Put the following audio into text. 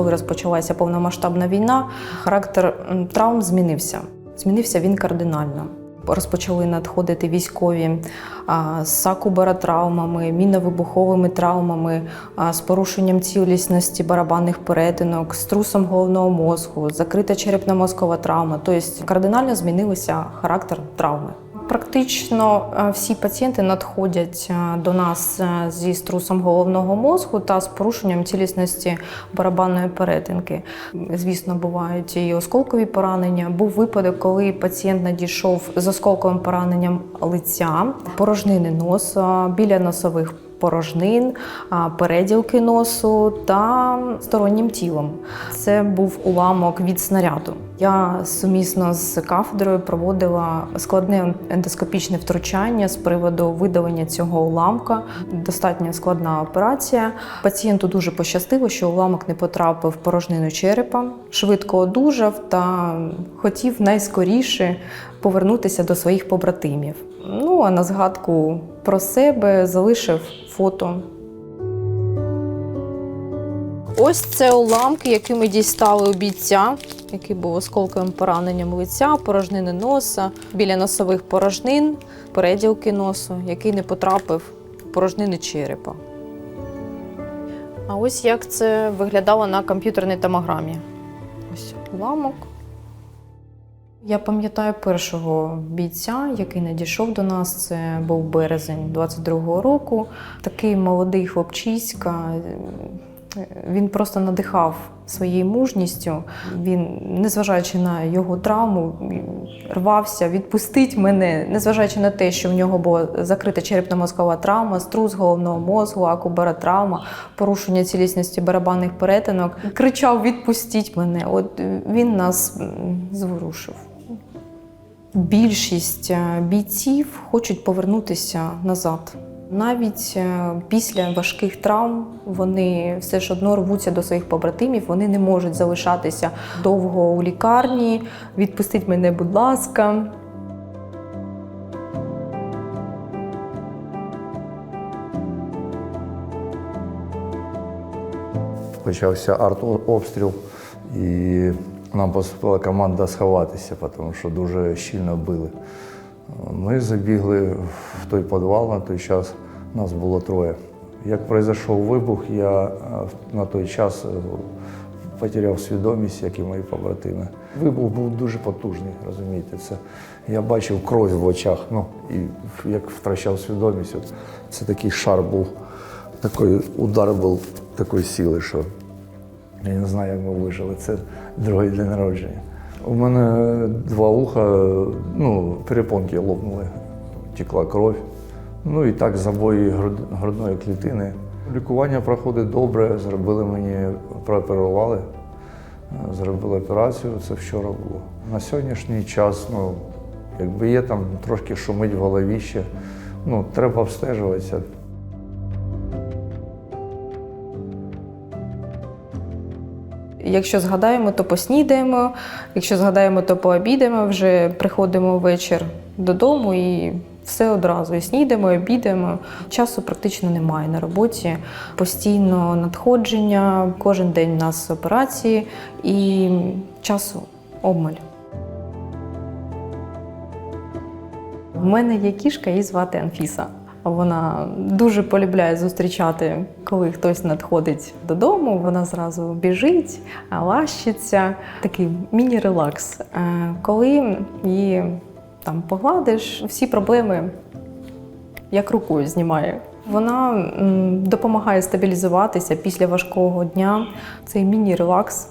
коли розпочалася повномасштабна війна, характер травм змінився. Змінився він кардинально. Розпочали надходити військові з сакубаротравмами, міновибуховими травмами, з порушенням цілісності барабанних перетинок, з трусом головного мозку, закрита черепно-мозкова травма. Тобто кардинально змінився характер травми. Практично е, всі пацієнти надходять е, до нас е, зі струсом головного мозку та з порушенням цілісності барабанної перетинки. Звісно, бувають і осколкові поранення. Був випадок, коли пацієнт надійшов з осколковим пораненням лиця, порожнини носа, біля носових порожнин, переділки носу та стороннім тілом. Це був уламок від снаряду. Я сумісно з кафедрою проводила складне ендоскопічне втручання з приводу видалення цього уламка. Достатньо складна операція. Пацієнту дуже пощастило, що уламок не потрапив в порожнину черепа, швидко одужав та хотів найскоріше повернутися до своїх побратимів. Ну а на згадку про себе залишив фото. Ось це уламки, які ми дістали у бійця, який був осколковим пораненням лиця, порожнини носа, біля носових порожнин, переділки носу, який не потрапив в порожнини черепа. А ось як це виглядало на комп'ютерній томограмі. Ось уламок. Я пам'ятаю першого бійця, який надійшов до нас. Це був березень 22-го року. Такий молодий хлопчиська. Він просто надихав своєю мужністю. Він, незважаючи на його травму, рвався відпустить мене, незважаючи на те, що в нього була закрита черепно-мозкова травма, струс головного мозку, акубаротравма, порушення цілісності барабанних перетинок. Кричав: Відпустіть мене! От він нас зворушив. Більшість е, бійців хочуть повернутися назад. Навіть е, після важких травм вони все ж одно рвуться до своїх побратимів, вони не можуть залишатися довго у лікарні. Відпустіть мене, будь ласка. Почався артобстріл, і нам поступила команда сховатися, тому що дуже щільно били. Ми забігли в той підвал на той час, нас було троє. Як пройшов вибух, я е, на той час е, потеряв свідомість, як і мої побратими. Вибух був дуже потужний, розумієте. Це я бачив кров в очах. Ну і як втрачав свідомість, от це такий шар був, такий удар був такої сили, що я не знаю, як ми вижили. Це другий день народження. У мене два уха, ну, перепонки лопнули, текла кров. Ну і так забої груд- грудної клітини. Лікування проходить добре, зробили мені, прооперували, е, зробили операцію, це вчора було. На сьогоднішній час, ну, якби є там трошки шумить в голові ще, ну, треба обстежуватися. Якщо згадаємо, то поснідаємо. Якщо згадаємо, то пообідаємо. Вже приходимо вечір додому і все одразу. І снідаємо, і обідаємо. Часу практично немає на роботі. Постійно надходження, кожен день у нас операції і часу обмаль. В мене є кішка, її звати Анфіса. Вона дуже полюбляє зустрічати, коли хтось надходить додому. Вона зразу біжить, лащиться. Такий міні-релакс. Е, Коли її там погладиш, всі проблеми як рукою знімає. Вона допомагає стабілізуватися після важкого дня. Цей міні-релакс